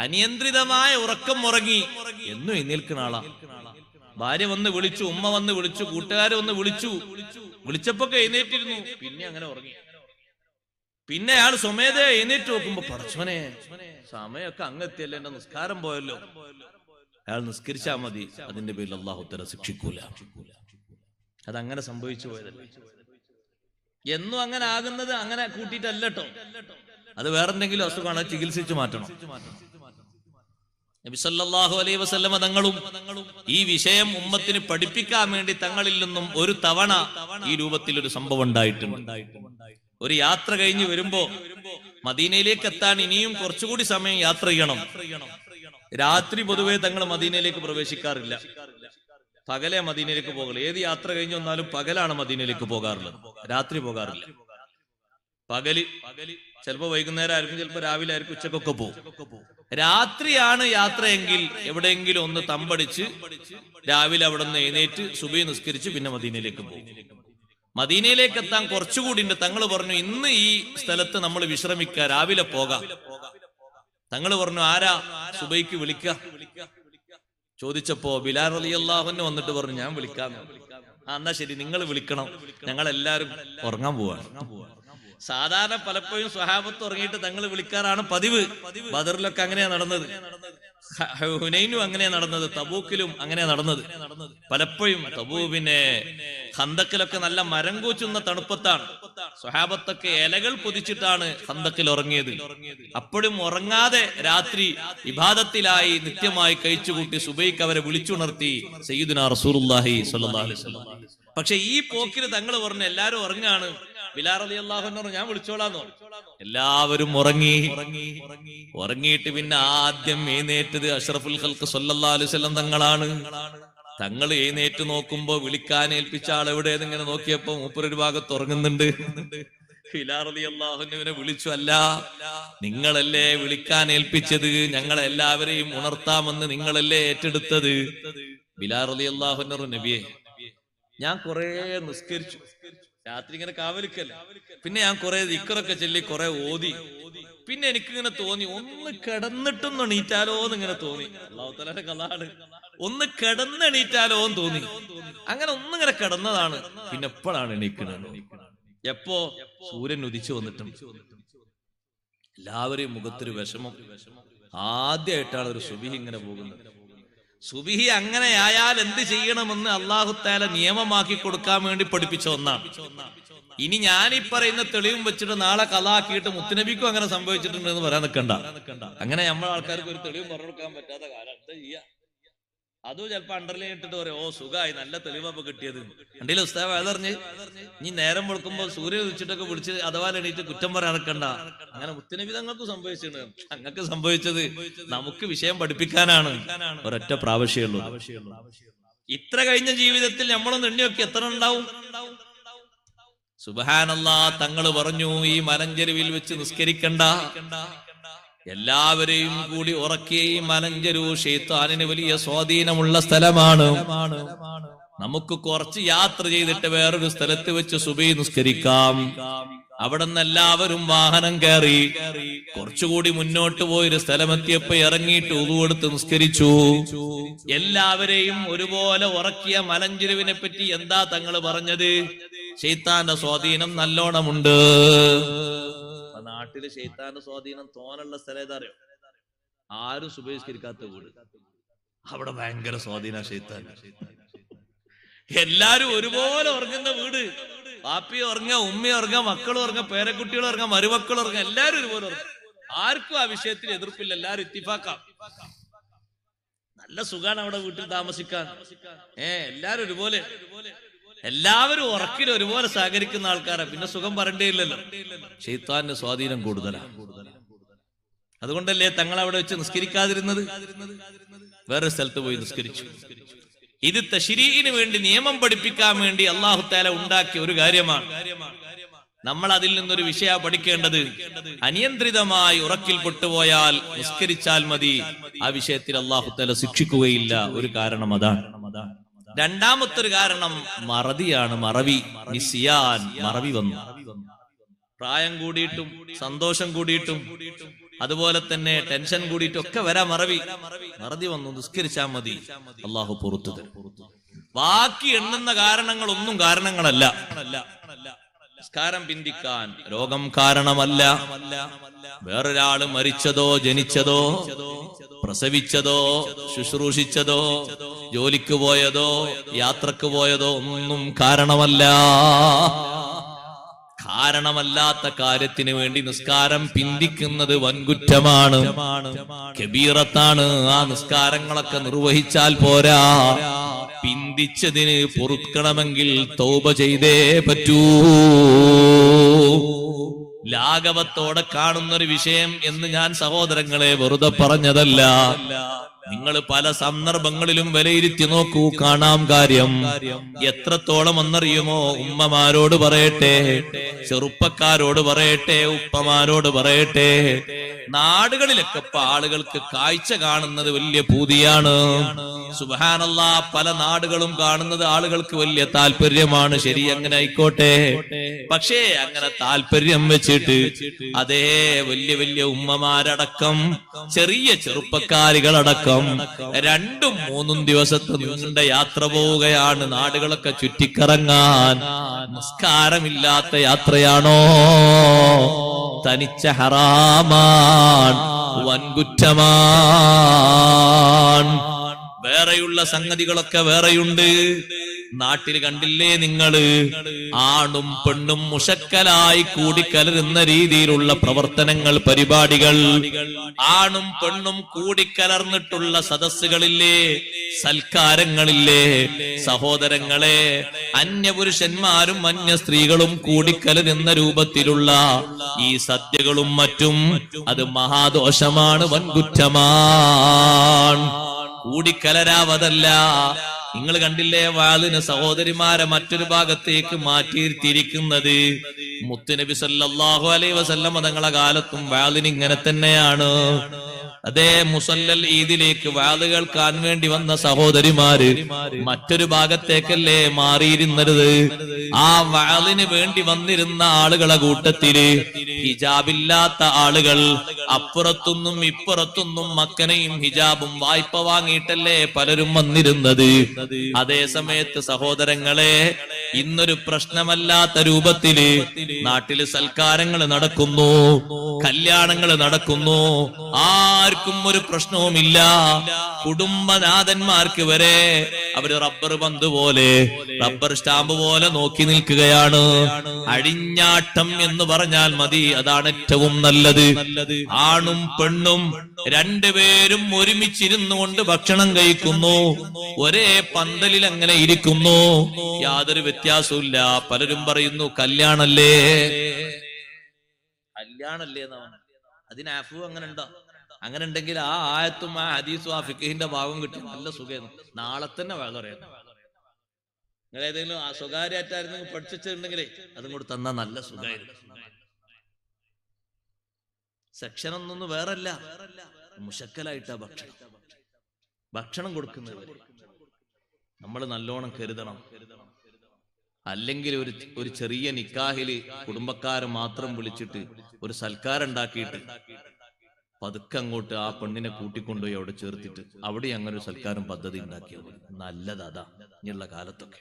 അനിയന്ത്രിതമായ ഉറക്കം ഉറങ്ങി. എന്നും എഴുന്നേൽക്കുന്ന ആളാ. ഭാര്യ വന്ന് വിളിച്ചു ഉമ്മ വന്ന് വിളിച്ചു കൂട്ടുകാരെ വന്ന് വിളിച്ചു. വിളിച്ചപ്പോ എഴുന്നേറ്റിരുന്നു. പിന്നെ അങ്ങനെ ഉറങ്ങി. പിന്നെ അയാൾ സ്വമേധ എഴുന്നേറ്റ് നോക്കുമ്പോ പടച്ചോനെ സമയമൊക്കെ അങ്ങെത്തിയല്ലോ എന്റെ നിസ്കാരം പോയല്ലോ. അയാൾ നിസ്കരിച്ചാ മതി. അതിന്റെ പേരിൽ അള്ളാഹു തല ശിക്ഷിക്കൂല. അതങ്ങനെ സംഭവിച്ചു പോയതല്ലേ. എന്നും അങ്ങനെ ആകുന്നത് അങ്ങനെ കൂട്ടിയിട്ടല്ലോ അത് വേറെന്തെങ്കിലും അസുഖമാണ്? ചികിത്സിച്ച് മാറ്റണം? നബി അലൈ വസല്ലമ തങ്ങളും ഈ വിഷയം ഉമ്മത്തിന് പഠിപ്പിക്കാൻ വേണ്ടി തങ്ങളിൽ നിന്നും ഒരു തവണ ഈ രൂപത്തിൽ ഒരു സംഭവം ഉണ്ടായിട്ടുണ്ട്. ഒരു യാത്ര കഴിഞ്ഞ് വരുമ്പോ മദീനയിലേക്ക് എത്താൻ ഇനിയും കുറച്ചുകൂടി സമയം യാത്ര ചെയ്യണം. രാത്രി പൊതുവെ തങ്ങൾ മദീനയിലേക്ക് പ്രവേശിക്കാറില്ല. പകലെ മദീനയിലേക്ക് പോകുള്ളൂ ഏത് യാത്ര കഴിഞ്ഞു വന്നാലും പകലാണ് മദീനയിലേക്ക് പോകാറുള്ളത്. രാത്രി പോകാറില്ല. പകൽ പകൽ ചിലപ്പോ വൈകുന്നേരം ആയിരിക്കും ചിലപ്പോ രാവിലെ ആയിരിക്കും ഉച്ചക്കൊക്കെ പോകും. രാത്രിയാണ് യാത്രയെങ്കിൽ എവിടെയെങ്കിലും ഒന്ന് തമ്പടിച്ച് രാവിലെ അവിടെ നിന്ന് എഴുന്നേറ്റ് സുബൈ നിസ്കരിച്ച് പിന്നെ മദീനയിലേക്ക് പോകും. മദീനയിലേക്ക് എത്താൻ കുറച്ചുകൂടി ഉണ്ട്. തങ്ങൾ പറഞ്ഞു ഇന്ന് ഈ സ്ഥലത്ത് നമ്മൾ വിശ്രമിക്കുക. രാവിലെ പോകാം. തങ്ങൾ പറഞ്ഞു ആരാ സുബൈക്ക് വിളിക്ക ചോദിച്ചപ്പോ ബിലാൽ അലി അള്ളാഹുന്നെ വന്നിട്ട് പറഞ്ഞു ഞാൻ വിളിക്കാന്ന്. ആ എന്നാ ശരി നിങ്ങൾ വിളിക്കണം. ഞങ്ങൾ എല്ലാരും ഉറങ്ങാൻ പോവാണ്. സാധാരണ പലപ്പോഴും സ്വഹാബത്ത് ഉറങ്ങിയിട്ട് തങ്ങൾ വിളിക്കാറാണ് പതിവ്. ബദറിലൊക്കെ അങ്ങനെയാ നടന്നത്. ഹുനൈനും അങ്ങനെയാ നടന്നത്. തബൂക്കിലും അങ്ങനെയാ നടന്നത്. പലപ്പോഴും തബൂ പിന്നെ ഹന്തക്കിലൊക്കെ നല്ല മരം കൂച്ചുന്ന തണുപ്പത്താണ്. സ്വഹാബത്തൊക്കെ ഇലകൾ പൊതിച്ചിട്ടാണ് ഹന്തക്കിൽ ഉറങ്ങിയത്. അപ്പോഴും ഉറങ്ങാതെ രാത്രി വിഭാതത്തിലായി നിത്യമായി കഴിച്ചുകൂട്ടി സുബൈക്ക് അവരെ വിളിച്ചുണർത്തി സയ്യിദുന സ്വല്ലല്ലാഹു അലൈഹി പക്ഷെ ഈ പോക്കിൽ തങ്ങൾ പറഞ്ഞു എല്ലാരും ഉറങ്ങാണ്. ബിലാർ അലി അള്ളാഹു ഞാൻ വിളിച്ചോളാന്ന് പറഞ്ഞു. എല്ലാവരും ഉറങ്ങി. ഉറങ്ങിയിട്ട് പിന്നെ ആദ്യം എഴുന്നേറ്റത് അഷ്റഫുൽ ഖൽക്ക് സല്ലല്ലാഹു അലൈഹി വസല്ലം തങ്ങളാണ്. തങ്ങൾ എഴുന്നേറ്റ് നോക്കുമ്പോ വിളിക്കാൻ ഏൽപ്പിച്ച ആൾ എവിടെയെന്ന് ഇങ്ങനെ നോക്കിയപ്പോ മൂപ്പരൊരു ഭാഗത്ത് ഉറങ്ങുന്നുണ്ട്. അള്ളാഹുവിനെ വിളിച്ചു അല്ല നിങ്ങളല്ലേ വിളിക്കാൻ ഏൽപ്പിച്ചത്? ഞങ്ങളെല്ലാവരെയും ഉണർത്താമെന്ന് നിങ്ങളല്ലേ ഏറ്റെടുത്തത്? ബിലാർ അലി അള്ളാഹുനബിയെ ഞാൻ കുറെ നിസ്കരിച്ചു. രാത്രി ഇങ്ങനെ കാവലിക്കല്ല? പിന്നെ ഞാൻ കുറെ ഇക്കറൊക്കെ ചൊല്ലി കുറെ ഓതി. പിന്നെ എനിക്കിങ്ങനെ തോന്നി ഒന്ന് കിടന്നിട്ടൊന്ന് എണീറ്റാലോ എന്ന് ഇങ്ങനെ തോന്നി. അള്ളാഹു തലാന്റെ കഥാണ് ഒന്ന് കിടന്നെണീറ്റാലോ എന്ന് തോന്നി. അങ്ങനെ ഒന്നിങ്ങനെ കിടന്നതാണ്. പിന്നെ എപ്പോഴാണ് എണീക്കുന്നത്. എപ്പോ? സൂര്യൻ ഉദിച്ചു വന്നിട്ടുണ്ട് എല്ലാവരെയും മുഖത്തൊരു വിഷമം. ആദ്യമായിട്ടാണ് ഒരു സുബി ഇങ്ങനെ പോകുന്നത്. സുബിഹി അങ്ങനെയായാൽ എന്ത് ചെയ്യണമെന്ന് അള്ളാഹുത്താല നിയമമാക്കി കൊടുക്കാൻ വേണ്ടി പഠിപ്പിച്ച ഒന്നാണ്. ഇനി ഞാൻ ഈ പറയുന്ന തെളിവും വെച്ചിട്ട് നാളെ കലാക്കിയിട്ട് മുത്തുനബിക്കും അങ്ങനെ സംഭവിച്ചിട്ടുണ്ട് എന്ന് പറയാൻ നിൽക്കണ്ട അങ്ങനെ നമ്മളെ ആൾക്കാർക്ക് ഒരു തെളിവും പറഞ്ഞു കൊടുക്കാൻ പറ്റാത്ത കാലം. എന്താ ചെയ്യാ? അതും ചിലപ്പോ അണ്ടർലൈൻ ഇട്ടിട്ട് പറയും ഓ സുഖമായി നല്ല തെളിവപ്പൊ കിട്ടിയത്. കണ്ടില്ല ഉസ്താവ് അതറിഞ്ഞ് ഇനി നേരം വെളുക്കുമ്പോ സൂര്യൻ ഉദിച്ചിട്ടൊക്കെ വിളിച്ച് അഥവാ എണീറ്റ് കുറ്റം പറയാൻ നിൽക്കണ്ട അങ്ങനെ മുത്തനബി തങ്ങൾക്ക് സംഭവിച്ചിട്ടുണ്ട്. അങ്ങക്ക് സംഭവിച്ചത് നമുക്ക് വിഷയം പഠിപ്പിക്കാനാണ്. ഒരൊറ്റ പ്രാവശ്യമുള്ളൂ ഇത്ര കഴിഞ്ഞ ജീവിതത്തിൽ നമ്മളൊന്ന് എണ്ണിയൊക്കെ എത്ര ഉണ്ടാവും? സുബഹാനല്ലാ തങ്ങൾ പറഞ്ഞു ഈ മലഞ്ചെരുവിൽ വെച്ച് നിസ്കരിക്കണ്ട. എല്ലാവരെയും കൂടി ഉറക്കിയ ഈ ഷെയ്ത്താനിന് വലിയ സ്വാധീനമുള്ള സ്ഥലമാണ്. നമുക്ക് കുറച്ച് യാത്ര ചെയ്തിട്ട് വേറൊരു സ്ഥലത്ത് വെച്ച് സുബൈ നിസ്കരിക്കാം. അവിടെ നിന്ന് എല്ലാവരും വാഹനം കയറി കുറച്ചുകൂടി മുന്നോട്ട് പോയൊരു സ്ഥലമെത്തിയപ്പോ ഇറങ്ങിയിട്ട് ഉതുകൊടുത്ത് നിസ്കരിച്ചു. എല്ലാവരെയും ഒരുപോലെ ഉറക്കിയ മലഞ്ചെരുവിനെ പറ്റി എന്താ തങ്ങൾ പറഞ്ഞത്? ഷെയ്ത്താന്റെ സ്വാധീനം നല്ലോണമുണ്ട്. നാട്ടിൽ ഷെയ്ത്താന്റെ സ്വാധീനം തോനുള്ള സ്ഥലം ഏതാ അറിയോ? ആരും സുപരിഷ്കരിക്കാത്ത വീട്. അവിടെ ഭയങ്കര സ്വാധീന ഷെയ്ത്താൻ എല്ലാരും ഒരുപോലെ ഉറങ്ങുന്ന വീട്. പാപ്പി ഉറങ്ങ ഉമ്മ ഉറങ്ങ മക്കൾ ഉറങ്ങ പേരക്കുട്ടികൾ ഉറങ്ങ മരുമക്കൾ ഉറങ്ങ എല്ലാരും ഒരുപോലെ ആർക്കും ആ വിഷയത്തിൽ എതിർപ്പില്ല എല്ലാരും ഇത്തിഫാക്കാം നല്ല സുഖാണ് അവിടെ വീട്ടിൽ താമസിക്കാൻ. ഏ എല്ലാരും ഒരുപോലെ. എല്ലാവരും ഉറക്കിൽ ഒരുപോലെ സഹകരിക്കുന്ന ആൾക്കാരെ. പിന്നെ സുഖം പറയേണ്ടിയില്ലല്ലോ. ഷെയ്ത്താന്റെ സ്വാധീനം കൂടുതലാണ് അതുകൊണ്ടല്ലേ തങ്ങൾ അവിടെ വെച്ച് നിസ്കരിക്കാതിരുന്നത്? വേറെ സ്ഥലത്ത് പോയി നിസ്കരിച്ചു. ഇത് തശിരീന് വേണ്ടി നിയമം പഠിപ്പിക്കാൻ വേണ്ടി അള്ളാഹു താല ഉണ്ടാക്കിയ ഒരു കാര്യമാണ്. നമ്മൾ അതിൽ നിന്നൊരു വിഷയ പഠിക്കേണ്ടത് അനിയന്ത്രിതമായി ഉറക്കിൽ പെട്ടുപോയാൽ നിസ്കരിച്ചാൽ മതി. ആ വിഷയത്തിൽ അള്ളാഹു താല ശിക്ഷിക്കുകയില്ല. ഒരു കാരണം അതാണ്. രണ്ടാമത്തെ ഒരു കാരണം മറതിയാണ്. മറവി നിസിയാൻ മറവി വന്നു. പ്രായം കൂടിയിട്ടും സന്തോഷം കൂടിയിട്ടും അതുപോലെ തന്നെ ടെൻഷൻ കൂടിയിട്ടും ഒക്കെ വരാ മറവി. മറതി വന്നു നിസ്കരിച്ചാ മതി. അള്ളാഹു പുറത്തു ബാക്കി എണ്ണുന്ന കാരണങ്ങളൊന്നും കാരണങ്ങളല്ല. നിസ്കാരം പിന്തിക്കാൻ രോഗം കാരണമല്ല. വേറൊരാൾ മരിച്ചതോ ജനിച്ചതോ പ്രസവിച്ചതോ ശുശ്രൂഷിച്ചതോ ജോലിക്ക് പോയതോ യാത്രയ്ക്ക് പോയതോ ഒന്നും കാരണമല്ല. കാരണമല്ലാത്ത കാര്യത്തിന് വേണ്ടി നിസ്കാരം പിന്തിക്കുന്നത് വൻകുറ്റമാണ്. കബീറത്താണ്. ആ നിസ്കാരങ്ങളൊക്കെ നിർവഹിച്ചാൽ പോരാ. പിന്തിച്ചതിന് പൊറുക്കണമെങ്കിൽ തൗബ ചെയ്തേ പറ്റൂ. ലാഘവത്തോടെ കാണുന്നൊരു വിഷയം എന്ന് ഞാൻ സഹോദരങ്ങളെ വെറുതെ പറഞ്ഞതല്ല. നിങ്ങൾ പല സന്ദർഭങ്ങളിലും വിലയിരുത്തി നോക്കൂ കാണാം കാര്യം. എത്രത്തോളം എന്നറിയുമോ ഉമ്മമാരോട് പറയട്ടെ ചെറുപ്പക്കാരോട് പറയട്ടെ ഉപ്പമാരോട് പറയട്ടെ. നാടുകളിലൊക്കെ ഇപ്പൊ ആളുകൾക്ക് കാഴ്ച കാണുന്നത് വലിയ പൂതിയാണ്. സുബാനല്ല പല നാടുകളും കാണുന്നത് ആളുകൾക്ക് വലിയ താല്പര്യമാണ്. ശരി അങ്ങനെ ആയിക്കോട്ടെ. പക്ഷേ അങ്ങനെ താല്പര്യം വെച്ചിട്ട് അതേ വലിയ വലിയ ഉമ്മമാരടക്കം ചെറിയ ചെറുപ്പക്കാരികളടക്കം രണ്ടും മൂന്നും ദിവസത്തെ നീണ്ട യാത്ര പോവുകയാണ്. നാടുകളൊക്കെ ചുറ്റിക്കറങ്ങാൻ നിസ്കാരമില്ലാത്ത യാത്രയാണോ? തനിച്ച ഹറാമാൻ വൻകുറ്റമാണ് വേറെയുള്ള സംഗതികളൊക്കെ വേറെയുണ്ട്. നാട്ടിൽ കണ്ടില്ലേ നിങ്ങൾ? ആണും പെണ്ണും മുഷക്കലായി കൂടിക്കലരുന്ന രീതിയിലുള്ള പ്രവർത്തനങ്ങൾ പരിപാടികൾ. ആണും പെണ്ണും കൂടിക്കലർന്നിട്ടുള്ള സദസ്സുകളില്ലേ? സൽക്കാരങ്ങളില്ലേ? സഹോദരങ്ങളെ അന്യപുരുഷന്മാരും അന്യ സ്ത്രീകളും കൂടിക്കലരുന്ന രൂപത്തിലുള്ള ഈ സദ്യകളും മറ്റും അത് മഹാദോഷമാണ് വൻകുറ്റമാണ്. കൂടിക്കലരാവതല്ല. നിങ്ങൾ കണ്ടില്ലേ വാളിന് സഹോദരിമാരെ മറ്റൊരു ഭാഗത്തേക്ക് മാറ്റിയിരുത്തിയിരിക്കുന്നത്? മുത്തുനബി സല്ലാഹു അലൈഹി വസല്ലം തങ്ങളെ കാലത്തും വാളിന് ഇങ്ങനെ തന്നെയാണ്. അതേ മുസല്ലൽ ഈദിലേക്ക് വാത് കേൾക്കാൻ വേണ്ടി വന്ന സഹോദരിമാര് മറ്റൊരു ഭാഗത്തേക്കല്ലേ മാറിയിരുന്നത്? ആ വാളിന് വേണ്ടി വന്നിരുന്ന ആളുകളെ കൂട്ടത്തിൽ ഹിജാബില്ലാത്ത ആളുകൾ അപ്പുറത്തുനിന്നും ഇപ്പുറത്തുനിന്നും മക്കനെയും ഹിജാബും വായ്പ വാങ്ങിയിട്ടല്ലേ പലരും വന്നിരുന്നത്? അതേ സമയത്ത് സഹോദരങ്ങളെ ഇന്നൊരു പ്രശ്നമല്ലാത്ത രൂപത്തിൽ നാട്ടിൽ സൽക്കാരങ്ങൾ നടക്കുന്നു കല്യാണങ്ങൾ നടക്കുന്നു. ആർക്കും ഒരു പ്രശ്നവുമില്ല. കുടുംബനാഥന്മാർക്ക് വരെ അവർ റബ്ബർ പന്ത് പോലെ റബ്ബർ സ്റ്റാമ്പ് പോലെ നോക്കി നിൽക്കുകയാണ്. അഴിഞ്ഞാട്ടം എന്ന് പറഞ്ഞാൽ മതി അതാണ് ഏറ്റവും നല്ലത്. ആണും പെണ്ണും രണ്ടുപേരും ഒരുമിച്ചിരുന്നു കൊണ്ട് ഭക്ഷണം കഴിക്കുന്നു ഒരേ പന്തലിൽ അങ്ങനെ ഇരിക്കുന്നു. യാതൊരു വ്യത്യാസവും പലരും പറയുന്നു കല്യാണല്ലേ? കല്യാണല്ലേ അതിന് അഫു അങ്ങനെ ഉണ്ടോ അങ്ങനെ ഉണ്ടെങ്കിൽ ആ ആയത്തും ആ ഹദീസും ആ ഫിഖിന്റെ ഭാഗം കിട്ടും നല്ല സുഖം നാളെ തന്നെ വേള പറയാം നിങ്ങൾ ഏതെങ്കിലും ആ സ്വകാര്യായിട്ടായിരുന്നു പഠിച്ചിട്ടുണ്ടെങ്കിലേ അതും കൂടെ തന്നാ നല്ല സുഖമായിരുന്നു സെക്ഷൻ ഒന്നൊന്നും വേറല്ല. മുഷക്കലായിട്ടാ ഭക്ഷണം. ഭക്ഷണം കൊടുക്കുന്നത് നമ്മൾ നല്ലോണം കരുതണം. അല്ലെങ്കിൽ ഒരു ഒരു ചെറിയ നിക്കാഹിൽ കുടുംബക്കാരെ മാത്രം വിളിച്ചിട്ട് ഒരു സൽക്കാരം ഉണ്ടാക്കിയിട്ട് പതുക്കെ അങ്ങോട്ട് ആ പെണ്ണിനെ കൂട്ടിക്കൊണ്ടുപോയി അവിടെ ചേർത്തിട്ട് അവിടെ അങ്ങനെ ഒരു സൽക്കാരം പദ്ധതി ഉണ്ടാക്കിയത്. നല്ലതാ ഇനിയുള്ള കാലത്തൊക്കെ.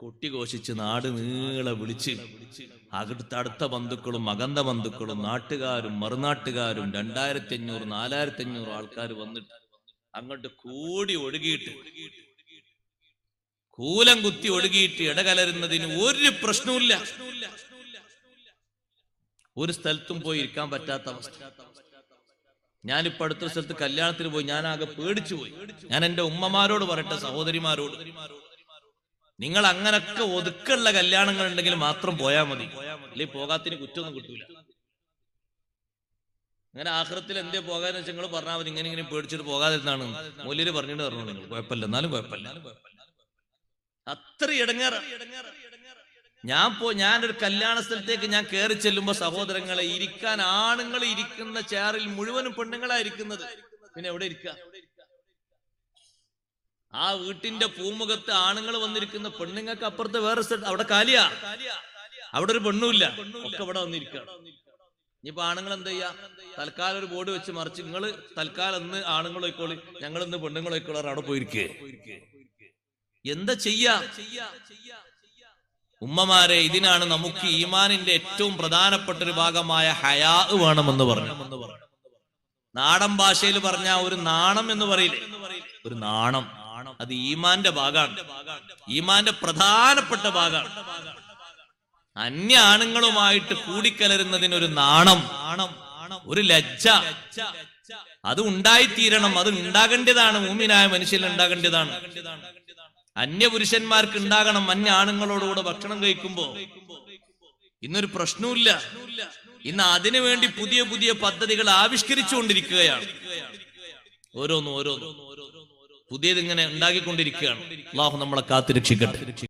കൊട്ടിഘോഷിച്ച് നാട് നീളെ വിളിച്ച് അടുത്തടുത്ത അടുത്ത ബന്ധുക്കളും അകന്ത ബന്ധുക്കളും നാട്ടുകാരും മറുനാട്ടുകാരും രണ്ടായിരത്തി അഞ്ഞൂറ് നാലായിരത്തി അഞ്ഞൂറ് ആൾക്കാർ വന്നിട്ട് അങ്ങോട്ട് കൂടി ഒഴുകിയിട്ട് കൂലം കുത്തി ഒഴുകിയിട്ട് ഇടകലരുന്നതിന് ഒരു പ്രശ്നവുമില്ല. ഒരു സ്ഥലത്തും പോയി ഇരിക്കാൻ പറ്റാത്ത അവസ്ഥ. ഞാനിപ്പോ അടുത്ത സ്ഥലത്ത് കല്യാണത്തിന് പോയി ഞാൻ ആകെ പേടിച്ചു പോയി. ഞാൻ എന്റെ ഉമ്മമാരോട് പറയട്ടെ സഹോദരിമാരോട്. നിങ്ങൾ അങ്ങനൊക്കെ ഒതുക്കുള്ള കല്യാണങ്ങൾ ഉണ്ടെങ്കിൽ മാത്രം പോയാൽ മതി. അല്ലെങ്കിൽ പോകാത്തിന് കുറ്റമൊന്നും കിട്ടൂല. അങ്ങനെ ആഹ്റത്തിൽ എന്തേ പോകാന്ന് വെച്ചാൽ നിങ്ങൾ പറഞ്ഞാൽ മതി ഇങ്ങനെ ഇങ്ങനെ പേടിച്ചിട്ട് പോകാതിരുന്നാണ്. മൂല്യര് പറഞ്ഞിട്ട് പറഞ്ഞു നിങ്ങൾ കുഴപ്പമില്ല. എന്നാലും കുഴപ്പമില്ല. അത്ര ഇടങ്ങേറ. ഞാൻ പോ ഞാനൊരു കല്യാണ സ്ഥലത്തേക്ക് ഞാൻ കയറി ചെല്ലുമ്പോ സഹോദരങ്ങളെ ഇരിക്കാൻ ആണുങ്ങൾ ഇരിക്കുന്ന ചെയറിൽ മുഴുവനും പെണ്ണുങ്ങളാ ഇരിക്കുന്നത്. പിന്നെ എവിടെ ഇരിക്ക? ആ വീട്ടിന്റെ പൂമുഖത്ത് ആണുങ്ങൾ വന്നിരിക്കുന്ന പെണ്ണുങ്ങൾക്ക് അപ്പുറത്ത് വേറെ സ്ഥലത്ത് അവിടെ കാലിയാ. അവിടെ ഒരു പെണ്ണുമില്ല. ഒക്കെ ഇവിടെ വന്നിരിക്കുക ഇനിയിപ്പോ ആണുങ്ങൾ എന്താ ചെയ്യാ? തൽക്കാലം ഒരു ബോർഡ് വെച്ച് മറിച്ച് നിങ്ങൾ തൽക്കാലം ഇന്ന് ആണുങ്ങൾ പോയിക്കോളി ഞങ്ങൾ ഇന്ന് പെണ്ണുങ്ങൾ പോയിക്കോളാർ അവിടെ പോയിരിക്കേ. എന്താ ചെയ്യാ? ഉമ്മമാരെ ഇതിനാണ് നമുക്ക് ഈമാനിന്റെ ഏറ്റവും പ്രധാനപ്പെട്ട ഒരു ഭാഗമായ ഹയാ വേണമെന്ന് പറഞ്ഞു നാടൻ ഭാഷയിൽ പറഞ്ഞ ഒരു നാണം എന്ന് പറയില്ലേ? ഒരു നാണം. അത് ഈമാന്റെ ഭാഗമാണ്. ഈമാന്റെ പ്രധാനപ്പെട്ട ഭാഗമാണ്. അന്യ ആണുങ്ങളുമായിട്ട് കൂടിക്കലരുന്നതിന് ഒരു നാണം ഒരു ലജ്ജ. അത് ഉണ്ടായിത്തീരണം അത് ഉണ്ടാകേണ്ടതാണ്. മൂമിനായ മനുഷ്യൻ ഉണ്ടാകേണ്ടതാണ്. അന്യ പുരുഷന്മാർക്ക് ഉണ്ടാകണം അന്യ ആണുങ്ങളോടുകൂടെ ഭക്ഷണം കഴിക്കുമ്പോ. ഇന്നൊരു പ്രശ്നവുമില്ല. ഇന്ന് അതിനു വേണ്ടി പുതിയ പുതിയ പദ്ധതികൾ ആവിഷ്കരിച്ചുകൊണ്ടിരിക്കുകയാണ്. ഓരോന്നും ഓരോന്നും. പുതിയതിങ്ങനെ ഉണ്ടാക്കിക്കൊണ്ടിരിക്കുകയാണ്. അള്ളാഹു നമ്മളെ കാത്തുരക്ഷിക്കട്ടെ.